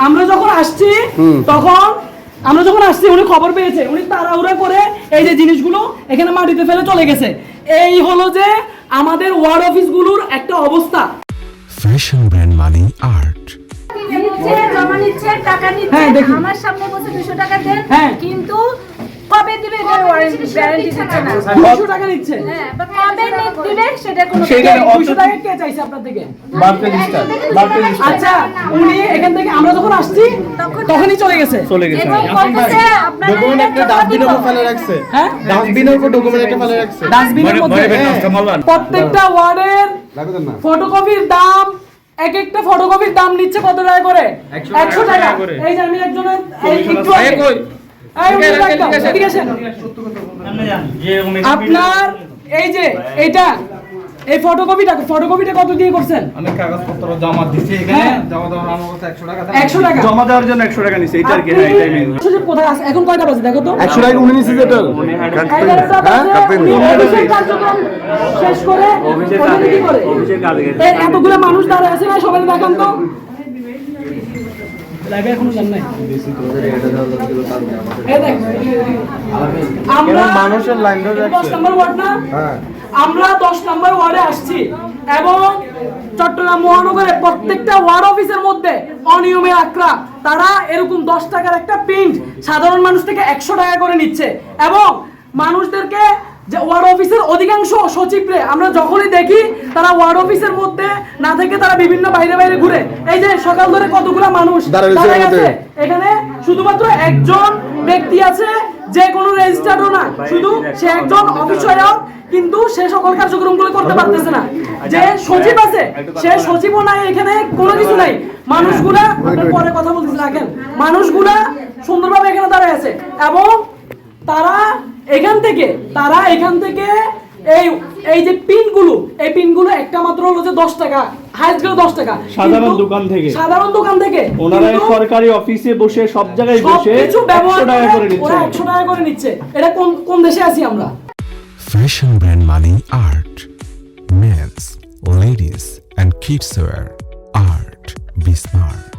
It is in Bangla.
আমরা যখন আসছি তখন আমরা যখন আসছি উনি খবর পেয়েছে উনি তাড়াহুড়া করে এই যে জিনিসগুলো এখানে মাটিতে ফেলে চলে গেছে এই হলো যে আমাদের ওয়ার্ড অফিসগুলোর একটা অবস্থা ফ্যাশন ব্র্যান্ড মানে আর্ট। হ্যাঁ, দেখি। আমার সামনে বসে দুশো টাকা দেন। হ্যাঁ। কিন্তু দিবে দিচ্ছে না। টাকা নিচ্ছে হ্যাঁ, বা কবে নি- দিবে সেটার কোনো সেটা দুশো টাকা কে চাইছে আপনার থেকে? বার্থডে লিস্টার বার্থডে লিস্টার আচ্ছা উনি এখান থেকে আমরা যখন আসছি তখনই চলে গেছে। চলে গেছে। এবং বলতেছে আপনারা ডকুমেন্ট একটা ডাস্টবিনের উপর ফেলে রাখছে। হ্যাঁ? ডাস্টবিনের উপর ডকুমেন্ট একটা ফেলে রাখছে। ডাস্টবিনের মধ্যে প্রত্যেকটা ওয়ার্ডের ফটোকপির দাম এক একটা ফটোকপির দাম নিচ্ছে কত টাকা করে? একশো টাকা এই যে আমি একজনের একটু আপনার এই যে এটা এই ফটোকপিটা ফটোকপিটা কত দিয়ে করছেন? আমি কাগজপত্র জমা দিছি এখানে হ্যাঁ। জমা দেওয়ার আমার কাছে 100 টাকা 100 টাকা? জমা দেওয়ার জন্য 100 টাকা নিছে এটা আর কি হ্যাঁ এটাই মেইন আপনি কোথায় আছে এখন কয়টা বাজে দেখো তো। একশো টাকা উনি নিচ্ছে যেটা কার্যক্রম শেষ করে এতগুলো মানুষ দাঁড়ায় আছে না সবাই দেখান তো। লাইভে এখনও যান নাই? আমরা মানুষের লাইন ধরে দশ নম্বর ওয়ার্ড না? আমরা দশ নম্বর ওয়ার্ডে আসছি এবং চট্টগ্রাম মহানগরে প্রত্যেকটা ওয়ার্ড অফিসের মধ্যে অনিয়মের আক্রা তারা এরকম দশ টাকার একটা প্রিন্ট সাধারণ মানুষ থেকে একশো টাকা করে নিচ্ছে এবং মানুষদেরকে যে ওয়ার্ড অফিসের অধিকাংশ সচিবরে আমরা যখনই দেখি তারা ওয়ার্ড অফিসের মধ্যে না থেকে তারা বিভিন্ন বাইরে বাইরে ঘুরে। এই যে সকাল ধরে কতগুলা মানুষ। এখানে শুধুমাত্র একজন ব্যক্তি আছে যে কোনো রেজিস্টারও না। শুধু সে একজন কিন্তু সে সকল কার্যক্রমগুলো করতে পারতেছে না। যে সচিব আছে সে সচিবও নাই এখানে কোনো কিছু নাই। মানুষগুলা পরে কথা বলতেছি রাখেন। মানুষগুলা সুন্দরভাবে এখানে দাঁড়ায় আছে। এবং তারা এখান থেকে তারা এখান থেকে এই এই যে পিনগুলো এই পিনগুলো একটা মাত্র হলো যে দশ টাকা হাইস্ট গেলে দশ টাকা। সাধারণ দোকান থেকে। সাধারণ দোকান থেকে। ওনারা সরকারি অফিসে বসে সব জায়গায় বসে সবকিছু ব্যবহার টাকা করে করে ওরা নিচ্ছে একশো টাকা করে নিচ্ছে। এটা কোন কোন দেশে আছি আমরা? ফ্যাশন ব্র্যান্ড মানে art men's ladies and kids wear art be smart